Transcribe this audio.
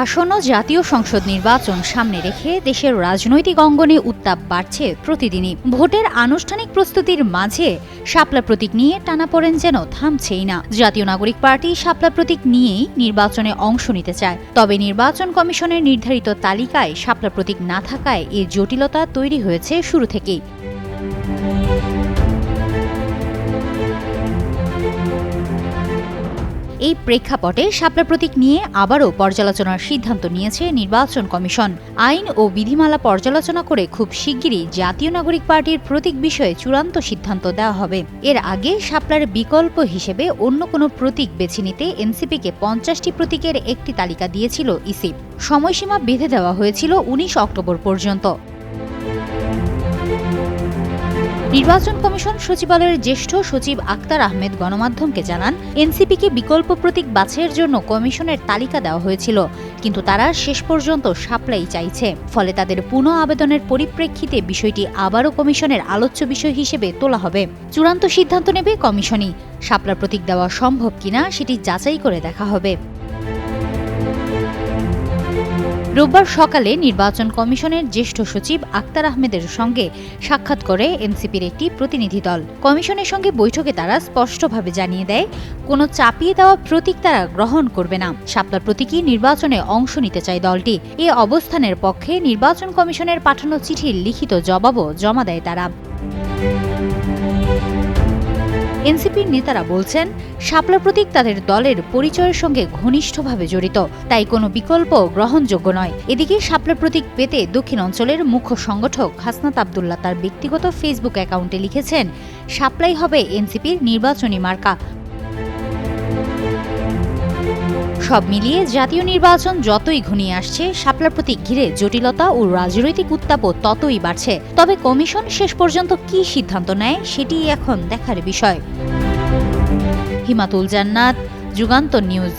আসন্ন জাতীয় সংসদ নির্বাচন সামনে রেখে দেশের রাজনৈতিক অঙ্গনে উত্তাপ বাড়ছে প্রতিদিনই। ভোটের আনুষ্ঠানিক প্রস্তুতির মাঝে শাপলা প্রতীক নিয়ে টানাপোড়েন যেন থামছেই না। জাতীয় নাগরিক পার্টি শাপলা প্রতীক নিয়েই নির্বাচনে অংশ নিতে চায়। তবে নির্বাচন কমিশনের নির্ধারিত তালিকায় শাপলা প্রতীক না থাকায় এ জটিলতা তৈরি হয়েছে শুরু থেকেই। এই প্রেক্ষাপটে শাপলা প্রতীক নিয়ে আবারও পর্যালোচনার সিদ্ধান্ত নিয়েছে নির্বাচন কমিশন। আইন ও বিধিমালা পর্যালোচনা করে খুব শিগগিরই জাতীয় নাগরিক পার্টির প্রতীক বিষয়ে চূড়ান্ত সিদ্ধান্ত দেওয়া হবে। এর আগে শাপলার বিকল্প হিসেবে অন্য কোনো প্রতীক বেছে নিতে এনসিপিকে পঞ্চাশটি প্রতীকের একটি তালিকা দিয়েছিল ইসি সময়সীমা বেঁধে দেওয়া হয়েছিল উনিশ অক্টোবর পর্যন্ত। নির্বাচন কমিশন সচিবালয়ের জ্যেষ্ঠ সচিব আক্তার আহমেদ গণমাধ্যমকে জানান, এনসিপিকে বিকল্প প্রতীক বাছাইয়ের জন্য কমিশনের তালিকা দেওয়া হয়েছিল, কিন্তু তারা শেষ পর্যন্ত সাপ্লাই চাইছে। ফলে তাদের পুনঃ আবেদনের পরিপ্রেক্ষিতে বিষয়টি আবারও কমিশনের আলোচ্য বিষয় হিসেবে তোলা হবে। চূড়ান্ত সিদ্ধান্ত নেবে কমিশনই। শাপলা প্রতীক দেওয়া সম্ভব কিনা সেটি যাচাই করে দেখা হবে। রোববার সকালে নির্বাচন কমিশনের জ্যেষ্ঠ সচিব আক্তার আহমেদের সঙ্গে সাক্ষাৎ করে এনসিপির একটি প্রতিনিধি দল। কমিশনের সঙ্গে বৈঠকে তারা স্পষ্টভাবে জানিয়ে দেয়, কোনো চাপিয়ে দেওয়া প্রতীক তারা গ্রহণ করবে না। শাপলা প্রতীকী নির্বাচনে অংশ নিতে চায় দলটি। এ অবস্থানের পক্ষে নির্বাচন কমিশনের পাঠানো চিঠির লিখিত জবাবও জমা দেয় তারা। এনসিপির নেতারা বলছেন, শাপলা প্রতীক তাদের দলের পরিচয়ের সঙ্গে ঘনিষ্ঠভাবে জড়িত। তাই কোনো বিকল্প গ্রহণযোগ্য নয়। এদিকে শাপলা প্রতীক পেতে দক্ষিণ অঞ্চলের মুখ্য সংগঠক হাসনাত আবদুল্লাহ তার ব্যক্তিগত ফেসবুক অ্যাকাউন্টে লিখেছেন, শাপলাই হবে এনসিপির নির্বাচনী মার্কা। সব মিলিয়ে জাতীয় নির্বাচন যতই ঘনিয়ে আসছে, শাপলার প্রতি ঘিরে জটিলতা ও রাজনৈতিক উত্তাপও ততই বাড়ছে। তবে কমিশন শেষ পর্যন্ত কি সিদ্ধান্ত নেয় সেটি এখন দেখার বিষয়। হিমাতুল জান্নাত যুগান্ত নিউজ।